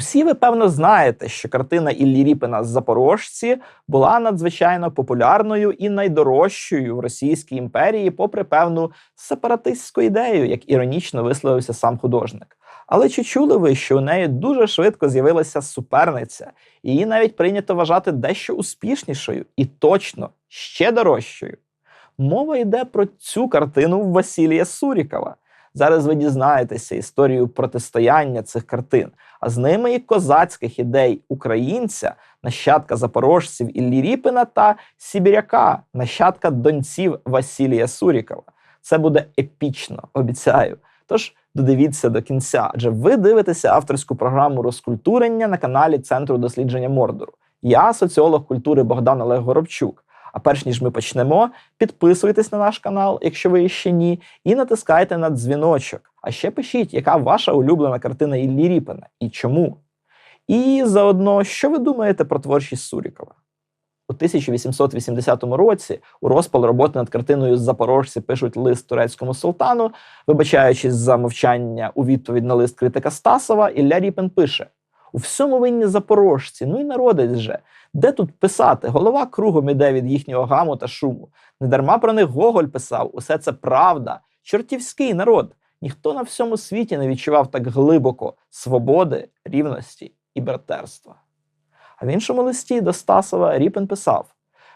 Усі ви певно знаєте, що картина Іллі Ріпина Запорожці була надзвичайно популярною і найдорожчою в Російській імперії, попри певну сепаратистську ідею, як іронічно висловився сам художник. Але чи чули ви, що у неї дуже швидко з'явилася суперниця, її навіть прийнято вважати дещо успішнішою і точно ще дорожчою? Мова йде про цю картину Василія Сурікова. Зараз ви дізнаєтеся історію протистояння цих картин, а з ними і козацьких ідей українця, нащадка запорожців Іллі Ріпина та Сібіряка, нащадка донців Василія Сурікова. Це буде епічно, обіцяю. Тож додивіться до кінця, адже ви дивитеся авторську програму розкультурення на каналі Центру дослідження Мордору. Я соціолог культури Богдан Олег Горобчук. А перш ніж ми почнемо, підписуйтесь на наш канал, якщо ви ще ні, і натискайте на дзвіночок. А ще пишіть, яка ваша улюблена картина Іллі Ріпина і чому. І заодно, що ви думаєте про творчість Сурікова? У 1880 році у розпал роботи над картиною Запорожці пишуть лист турецькому султану, вибачаючись за мовчання у відповідь на лист критика Стасова, Ілля Ріпин пише: у всьому винні запорожці, ну й народець же. Де тут писати? Голова кругом іде від їхнього гаму та шуму. Недарма про них Гоголь писав: усе це правда, чортівський народ. Ніхто на всьому світі не відчував так глибоко свободи, рівності і братерства. А в іншому листі до Стасова Ріпин писав: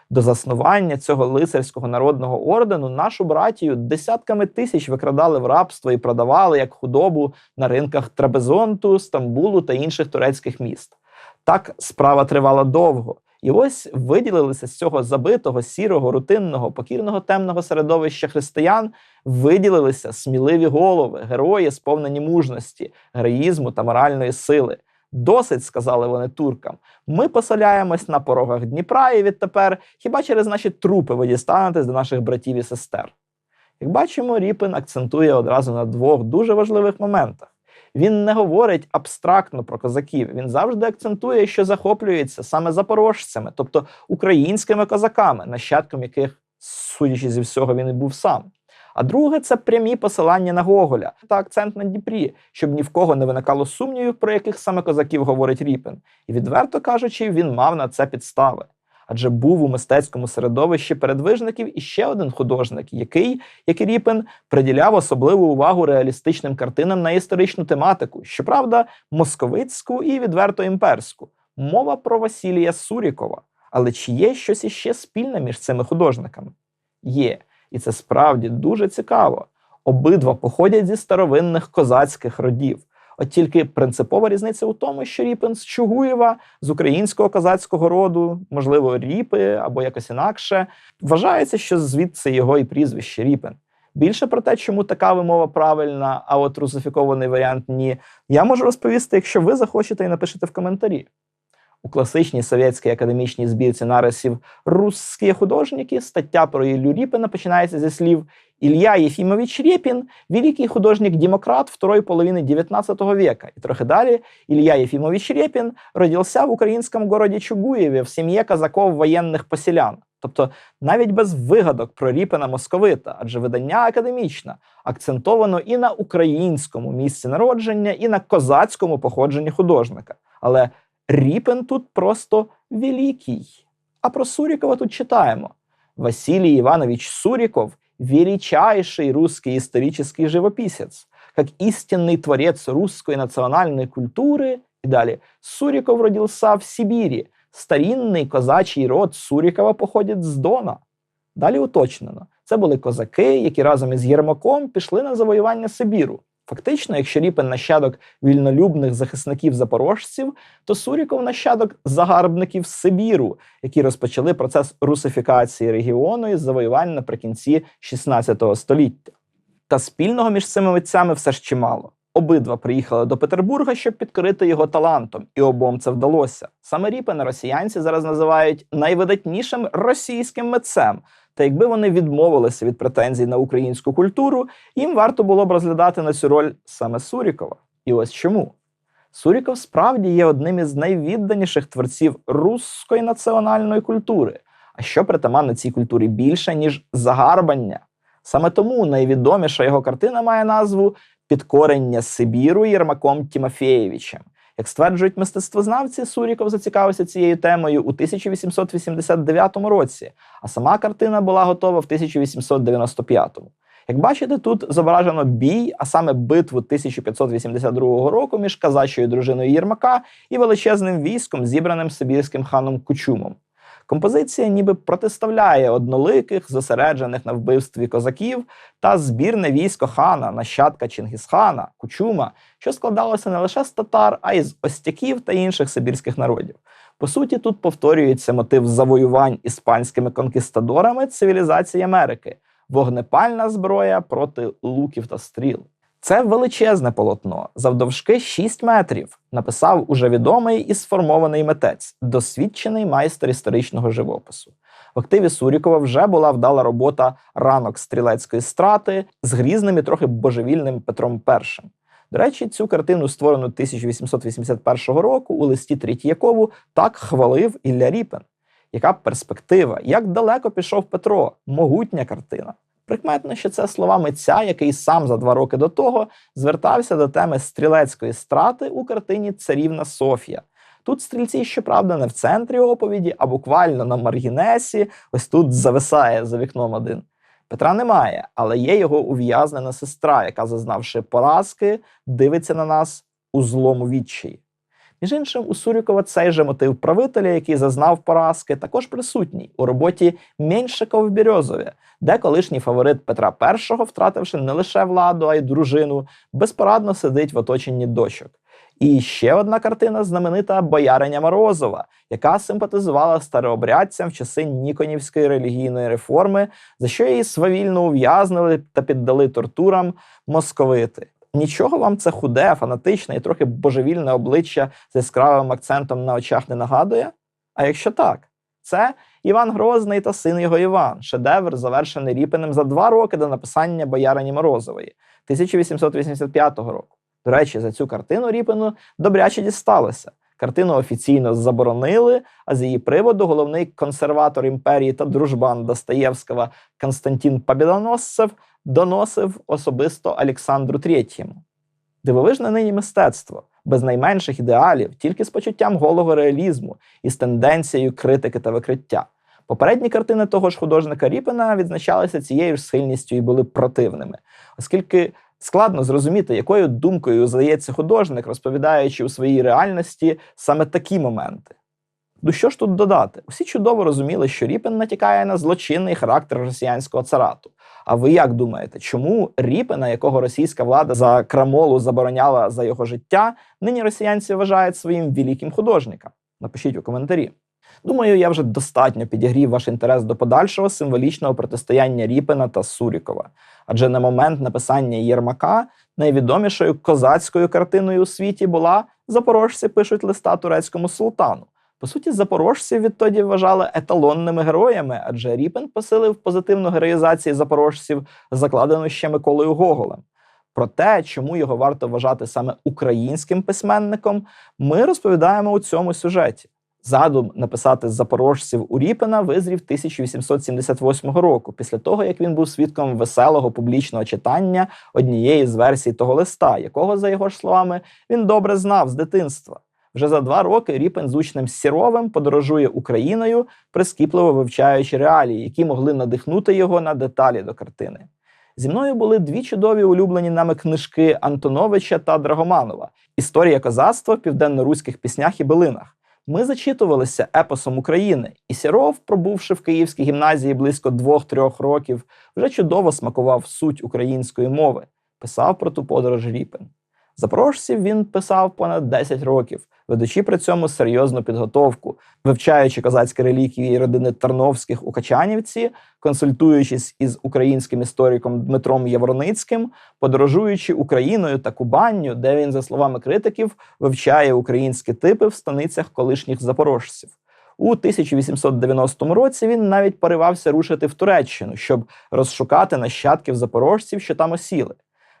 до заснування цього лицарського народного ордену нашу братію десятками тисяч викрадали в рабство і продавали як худобу на ринках Трабезонту, Стамбулу та інших турецьких міст. Так справа тривала довго, і ось виділилися з цього забитого, сірого, рутинного, покірного темного середовища християн, виділилися сміливі голови, герої, сповнені мужності, героїзму та моральної сили. Досить, сказали вони туркам. Ми поселяємось на порогах Дніпра, і відтепер хіба через наші трупи ви дістанетесь до наших братів і сестер. Як бачимо, Ріпин акцентує одразу на двох дуже важливих моментах. Він не говорить абстрактно про козаків. Він завжди акцентує, що захоплюється саме запорожцями, тобто українськими козаками, нащадком яких, судячи зі всього, він і був сам. А друге це прямі посилання на Гоголя та акцент на Дніпрі, щоб ні в кого не виникало сумнівів, про яких саме козаків говорить Ріпин. І відверто кажучи, він мав на це підстави. Адже був у мистецькому середовищі передвижників іще один художник, який, як і Ріпин, приділяв особливу увагу реалістичним картинам на історичну тематику, щоправда, московицьку і відверто імперську. Мова про Василія Сурікова. Але чи є щось іще спільне між цими художниками? Є. І це справді дуже цікаво. Обидва походять зі старовинних козацьких родів. От тільки принципова різниця у тому, що Ріпин з Чугуєва, з українського козацького роду, можливо, Ріпи або якось інакше, вважається, що звідси його і прізвище Ріпин. Більше про те, чому така вимова правильна, а от русифікований варіант ні, я можу розповісти, якщо ви захочете і напишете в коментарі. У класичній совєтській академічній збірці нарисів «Русські художники» стаття про Іллю Ріпина починається зі слів Илья Ефимович Репин – великий художник-демократ второй половины XIX века. И трохи далі Илья Ефимович Репин родився в українському городі Чугуєві в сім'ї казаков воєнних поселян. Тобто навіть без вигадок про Ріпина московита, адже видання академічне, акцентовано і на українському місці народження, і на козацькому походженні художника. Але Ріпин тут просто великий. А про Сурікова тут читаємо: Василій Іванович Суріков величайший русский исторический живописец, как истинный творец русской национальной культуры. И далее. Суриков родился в Сибири. Старинний козачий род Сурікова походить з Дона. Далі уточнено, це були козаки, які разом із Єрмаком пішли на завоювання Сибіру. Фактично, якщо Ріпин нащадок вільнолюбних захисників запорожців, то Суріков нащадок загарбників Сибіру, які розпочали процес русифікації регіону із завоювання наприкінці 16 століття. Та спільного між цими митцями все ж чимало. Обидва приїхали до Петербурга, щоб підкорити його талантом, і обом це вдалося. Саме Ріпина росіянці зараз називають найвидатнішим російським митцем. Та якби вони відмовилися від претензій на українську культуру, їм варто було б розглядати на цю роль саме Сурікова. І ось чому. Суріков справді є одним із найвідданіших творців руської національної культури. А що притаманно цій культурі більше, ніж загарбання? Саме тому найвідоміша його картина має назву Підкорення Сибіру Єрмаком Тімофєєвичем. Як стверджують мистецтвознавці, Суріков зацікавився цією темою у 1889 році, а сама картина була готова в 1895. Як бачите, тут зображено бій, а саме битву 1582 року між казачою дружиною Єрмака і величезним військом, зібраним сибірським ханом Кучумом. Композиція ніби протиставляє одноликих, зосереджених на вбивстві козаків та збірне військо хана, нащадка Чингісхана, Кучума, що складалося не лише з татар, а й з остяків та інших сибірських народів. По суті, тут повторюється мотив завоювань іспанськими конкістадорами цивілізації Америки, вогнепальна зброя проти луків та стріл. Це величезне полотно, завдовжки 6 метрів, написав уже відомий і сформований митець, досвідчений майстер історичного живопису. В активі Сурікова вже була вдала робота ранок стрілецької страти з грізним і трохи божевільним Петром І. До речі, цю картину, створену 1881 року, у листі Третьякову так хвалив Ілля Ріпен. Яка перспектива, як далеко пішов Петро, могутня картина. Прикметно, що це слова митця, який сам за два роки до того звертався до теми стрілецької страти у картині Царівна Софія. Тут стрільці, щоправда, не в центрі оповіді, а буквально на маргінесі, ось тут зависає за вікном один. Петра немає, але є його ув'язнена сестра, яка, зазнавши поразки, дивиться на нас у злому відчаї. Між іншим, у Сурікова цей же мотив правителя, який зазнав поразки, також присутній у роботі Меньшика в Бірьозові, де колишній фаворит Петра І, втративши не лише владу, а й дружину, безпорадно сидить в оточенні дочок. І ще одна картина знаменита Бояриня Морозова, яка симпатизувала старообрядцям в часи Ніконівської релігійної реформи, за що її свавільно ув'язнили та піддали тортурам московити. Нічого вам це худе, фанатичне і трохи божевільне обличчя з яскравим акцентом на очах не нагадує? А якщо так, це Іван Грозний та син його Іван, шедевр, завершений Ріпиним за два роки до написання Боярині Морозової 1885 року. До речі, за цю картину Ріпину добряче дісталося. Картину офіційно заборонили, а з її приводу головний консерватор імперії та дружбан Достоєвського Константин Побєдоносцев доносив особисто Олександру Третьєму. Дивовижне нині мистецтво, без найменших ідеалів, тільки з почуттям голого реалізму і з тенденцією критики та викриття. Попередні картини того ж художника Ріпина відзначалися цією ж схильністю і були противними, оскільки складно зрозуміти, якою думкою здається художник, розповідаючи у своїй реальності саме такі моменти. Ну що ж тут додати? Усі чудово розуміли, що Ріпин натякає на злочинний характер росіянського царату. А ви як думаєте, чому Ріпина, якого російська влада за крамолу забороняла за його життя, нині росіянці вважають своїм великим художником? Напишіть у коментарі. Думаю, я вже достатньо підігрів ваш інтерес до подальшого символічного протистояння Ріпина та Сурікова. Адже на момент написання Єрмака найвідомішою козацькою картиною у світі була Запорожці пишуть листа турецькому султану. По суті, запорожців відтоді вважали еталонними героями, адже Ріпин посилив позитивну героїзацію запорожців, закладену ще Миколою Гоголем. Про те, чому його варто вважати саме українським письменником, ми розповідаємо у цьому сюжеті. Задум написати запорожців у Ріпина визрів 1878 року, після того як він був свідком веселого публічного читання однієї з версій того листа, якого, за його ж словами, він добре знав з дитинства. Вже за два роки Ріпен з учнем Сіровим подорожує Україною, прискіпливо вивчаючи реалії, які могли надихнути його на деталі до картини. Зі мною були дві чудові улюблені нами книжки Антоновича та Драгоманова Історія козацтва в південно-руських піснях і билинах. Ми зачитувалися епосом України, і Сіров, пробувши в Київській гімназії близько двох-трьох років, вже чудово смакував суть української мови, писав про ту подорож Ріпен. Запорожців він писав понад 10 років, ведучи при цьому серйозну підготовку, вивчаючи козацькі реліквії родини Тарновських у Качанівці, консультуючись із українським істориком Дмитром Євроницьким, подорожуючи Україною та Кубанню, де він, за словами критиків, вивчає українські типи в станицях колишніх запорожців. У 1890 році він навіть поривався рушити в Туреччину, щоб розшукати нащадків запорожців, що там осіли.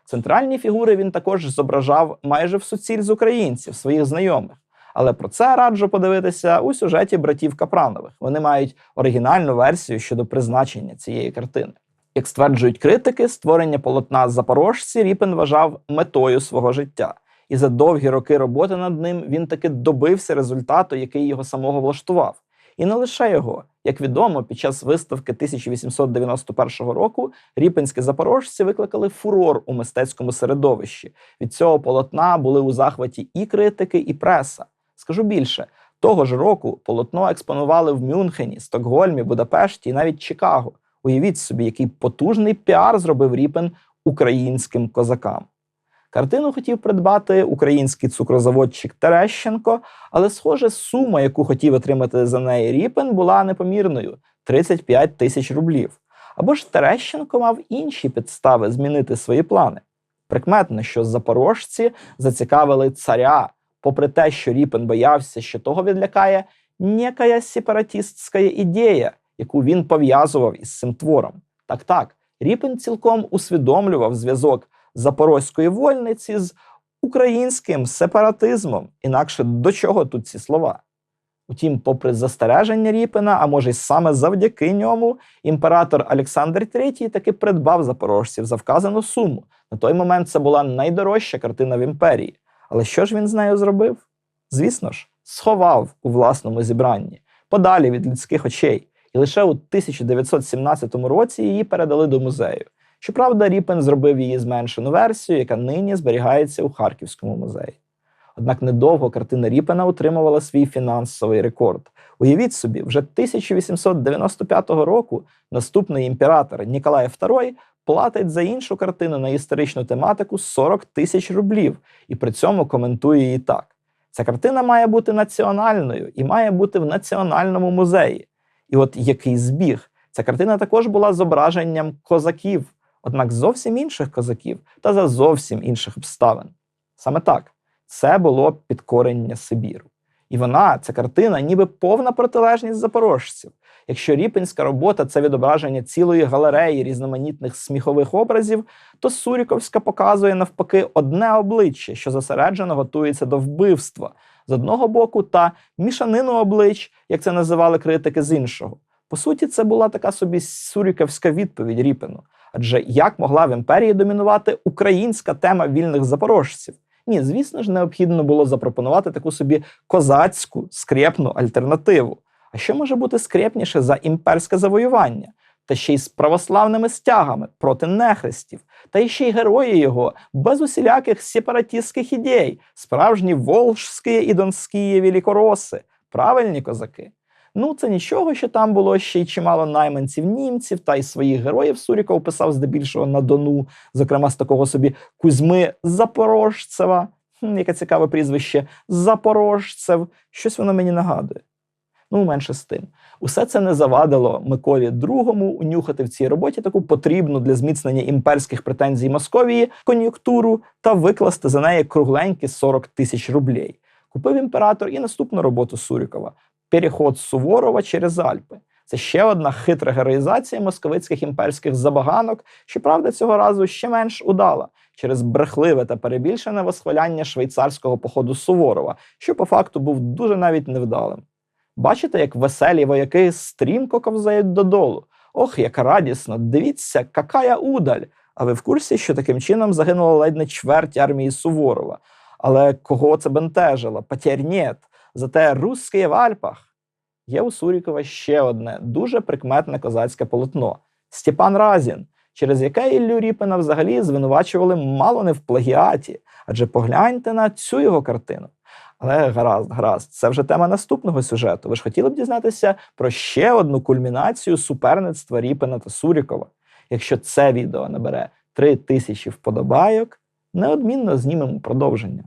Центральні фігури він також зображав майже в суціль з українців, своїх знайомих. Але про це раджу подивитися у сюжеті братів Капранових. Вони мають оригінальну версію щодо призначення цієї картини. Як стверджують критики, створення полотна запорожці Ріпен вважав метою свого життя. І за довгі роки роботи над ним він таки добився результату, який його самого влаштував. І не лише його. Як відомо, під час виставки 1891 року ріпинські запорожці викликали фурор у мистецькому середовищі. Від цього полотна були у захваті і критики, і преса. Скажу більше, того ж року полотно експонували в Мюнхені, Стокгольмі, Будапешті і навіть Чикаго. Уявіть собі, який потужний піар зробив Ріпен українським козакам. Картину хотів придбати український цукрозаводчик Терещенко, але, схоже, сума, яку хотів отримати за неї Ріпен, була непомірною 35 тисяч рублів. Або ж Терещенко мав інші підстави змінити свої плани. Прикметно, що запорожці зацікавили царя, попри те, що Ріпен боявся, що того відлякає некая сепаратистська ідея, яку він пов'язував із цим твором. Так, так, Ріпен цілком усвідомлював зв'язок запорозької вольниці з українським сепаратизмом. Інакше до чого тут ці слова? Утім, попри застереження Ріпина, а може й саме завдяки ньому, імператор Олександр III таки придбав запорожців за вказану суму. На той момент це була найдорожча картина в імперії. Але що ж він з нею зробив? Звісно ж, сховав у власному зібранні, подалі від людських очей, і лише у 1917 році її передали до музею. Щоправда, Ріпен зробив її зменшену версію, яка нині зберігається у Харківському музеї. Однак недовго картина Ріпена утримувала свій фінансовий рекорд. Уявіть собі, вже 1895 року наступний імператор Ніколай II платить за іншу картину на історичну тематику 40 тисяч рублів і при цьому коментує її так: ця картина має бути національною і має бути в національному музеї. І от який збіг. Ця картина також була зображенням козаків, однак зовсім інших козаків та за зовсім інших обставин. Саме так, це було підкорення Сибіру. І вона, ця картина, ніби повна протилежність запорожців. Якщо ріпинська робота це відображення цілої галереї різноманітних сміхових образів, то Суріковська показує навпаки одне обличчя, що зосереджено готується до вбивства з одного боку, та мішанину облич, як це називали критики з іншого. По суті, це була така собі суріківська відповідь Ріпину. Адже як могла в імперії домінувати українська тема вільних запорожців? Ні, звісно ж, необхідно було запропонувати таку собі козацьку скрепну альтернативу. А що може бути скрепніше за імперське завоювання? Та ще й з православними стягами проти нехрестів, та ще й герої його без усіляких сепаратистських ідей, справжні волжські і донські великороси, правильні козаки. Ну, це нічого, що там було ще й чимало найманців німців, та й своїх героїв Суріков писав здебільшого на Дону, зокрема з такого собі Кузьми Запорожцева. Яке цікаве прізвище Запорожцев. Щось воно мені нагадує. Ну, менше з тим. Усе це не завадило Миколі II унюхати в цій роботі таку потрібну для зміцнення імперських претензій Московії кон'юнктуру та викласти за неї кругленькі 40 тисяч рублей. Купив імператор і наступну роботу Сурікова переход Суворова через Альпи. Це ще одна хитра героїзація московицьких імперських забаганок, щоправда, цього разу ще менш удала через брехливе та перебільшене восхваляння швейцарського походу Суворова, що по факту був дуже навіть невдалим. Бачите, як веселі вояки стрімко ковзають додолу. Ох, як радісно! Дивіться, какая удаль! А ви в курсі, що таким чином загинула ледь не чверть армії Суворова? Але кого це бентежило? Нет. Зате русські в Альпах. Є у Сурікова ще одне дуже прикметне козацьке полотно Степан Разін, через яке Іллю Ріпина взагалі звинувачували мало не в плагіаті. Адже погляньте на цю його картину. Але гаразд, гаразд, це вже тема наступного сюжету. Ви ж хотіли б дізнатися про ще одну кульмінацію суперництва Ріпина та Сурікова. Якщо це відео набере 3 тисячі вподобайок, неодмінно знімемо продовження.